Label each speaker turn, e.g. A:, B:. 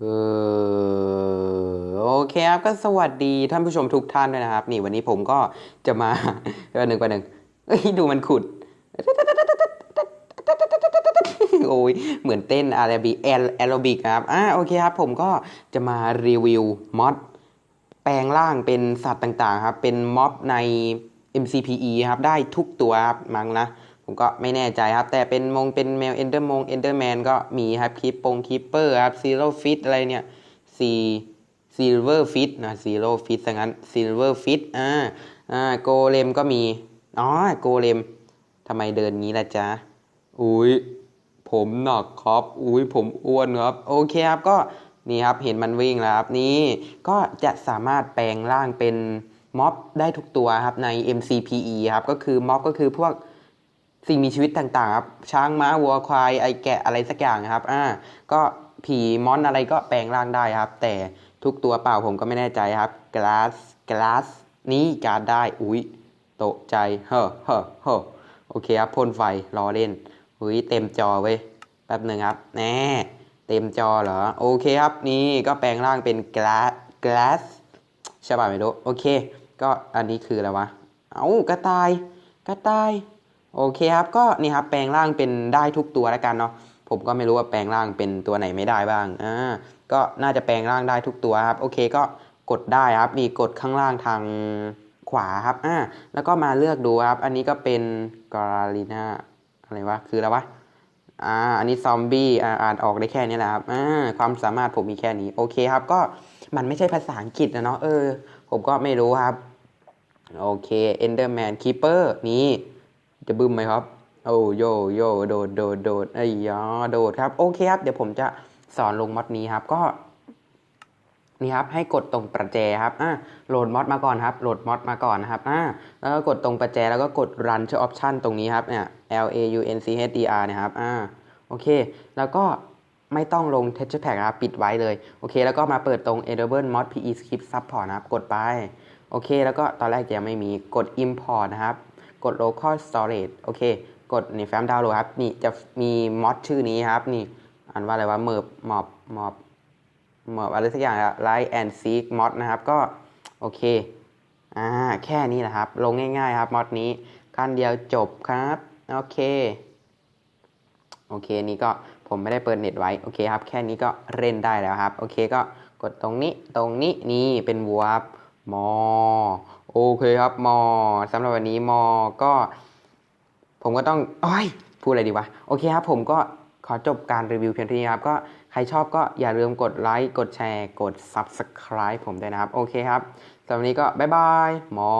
A: เออโอเคครับก็สวัสดีท่านผู้ชมทุกท่านด้วยนะครับ นี่วันนี้ผมก็จะมาวันหนึ่งวันหนึ่งเอ้ยดูมันขุด โอ้ยเหมือนเต้นอาราบิแอลแอโรบิกครับอ่าโอเคครับ ผมก็จะมารีวิวมอดแปลงร่างเป็นสัตว์ต่างๆ ครับ เป็นม็อบใน MCPE ครับ ได้ทุกตัวครับมั้งนะ ผมก็ไม่แน่ใจครับ แต่เป็นมงเป็นแมวเอนเดอร์มงเอนเดอร์แมนก็มีครับคลิปปงคิปเปอร์ครับซีโร่ฟิตอะไรเนี่ยซีซิลเวอร์ฟิตนะซีโร่ฟิตซะงั้นซิลเวอร์ฟิตอ่าอ่าโกเลมก็มีอ๋อโกเลมทำไมเดินงี้ล่ะจ๊ะอุ้ยผมหนักครับ อุ้ยผมอ้วนครับ โอเคครับก็นี่ครับเห็นมันวิ่งแล้วครับนี่ก็จะสามารถแปลงร่างเป็นม็อบได้ทุกตัวครับใน MCPE ครับก็คือม็อบก็คือพวก สิ่งมีชีวิตต่างๆครับช้างม้าวัวควายไอแกะอะไรสักอย่างครับ อ่า ก็ผีมอนอะไรก็แปลงร่างได้ครับ แต่ทุกตัวเปล่าผมก็ไม่แน่ใจครับ glass glass นี้การได้อุ้ยตกใจเฮ้อเฮ้อเฮ้อโอเคครับพ่นไฟรอเล่นอุ้ยเต็มจอเว้ยแป๊บหนึ่งครับแน่เต็มจอเหรอ โอเคครับ นี่ก็แปลงร่างเป็น glass glass ใช่ป่ะไม่รู้โอเค ก็อันนี้คืออะไรวะ เอากระต่าย กระต่าย โอเคครับก็นี่ครับแปลงร่างเป็นได้ทุกตัวแล้วกันเนาะผมก็ไม่รู้ว่าแปลงร่างเป็นตัวไหนไม่ได้บ้างอ่าก็น่าจะแปลงร่างได้ทุกตัวครับโอเคก็กดได้ครับมีกดข้างล่างทางขวาครับอ่าแล้วก็มาเลือกดูครับ อันนี้ก็เป็นกราลิน่าอะไรวะคืออะไรวะอ่าอันนี้ซอมบี้อ่าอ่านออกได้แค่นี้แหละครับอ่าความสามารถผมมีแค่นี้โอเคครับ ก็มันไม่ใช่ภาษาอังกฤษนะเนาะเออ ผมก็ไม่รู้ครับ โอเค Enderman Keeper นี่ จะบึ้มไหมครับ โอ้โยโยโดดโดดโดดไอ้ยอโดดครับ โอเคครับ เดี๋ยวผมจะสอนลงมอดนี้ครับ ก็ นี่ครับ ให้กดตรงประแจครับ อ่าโหลดมอดมาก่อนครับ โหลดมอดมาก่อนนะครับ อ่า แล้วก็กดตรงประแจแล้วก็กด run ชื่อ option ตรงนี้ครับ เนี่ย L A U N C H D R นะครับ อ่า โอเค แล้วก็ไม่ต้องลง texture pack นะครับ ปิดไว้เลย โอเค แล้วก็มาเปิดตรง enable mod pe script support นะครับ กดไป โอเค แล้วก็ตอนแรกยังไม่มี กด import นะครับ กด local storage โอเค กดนี่แฟ้มดาวน์โหลดครับ นี่จะมีมอดชื่อนี้ครับ นี่อ่านว่าอะไรวะเมิบมอบมอบมอนอะไรสักอย่างอะ Light and Seek mod นะครับ ก็โอเค อ่า แค่นี้แหละครับ ลงง่ายๆครับมอดนี้ขั้นเดียวจบครับ โอเค โอเค นี่ก็ผมไม่ได้เปิดเน็ตไว้ โอเคครับ แค่นี้ก็เล่นได้แล้วครับ โอเคก็กดตรงนี้ ตรงนี้ นี่เป็นวัวครับมอ อเคครับมอสำหรับวันนี้มอก็ ผมก็ต้องอ้ยพูดอะไรดีวะ โอเคครับ ผมก็ขอจบการรีวิวเพียงเท่านี้ครับ ก็ใครชอบก็อย่าลืมกดไลค์ กดแชร์ กด Subscribe ผมด้วยนะครับ โอเคครับสำหรับวันนี้ก็บ๊ายบายมอ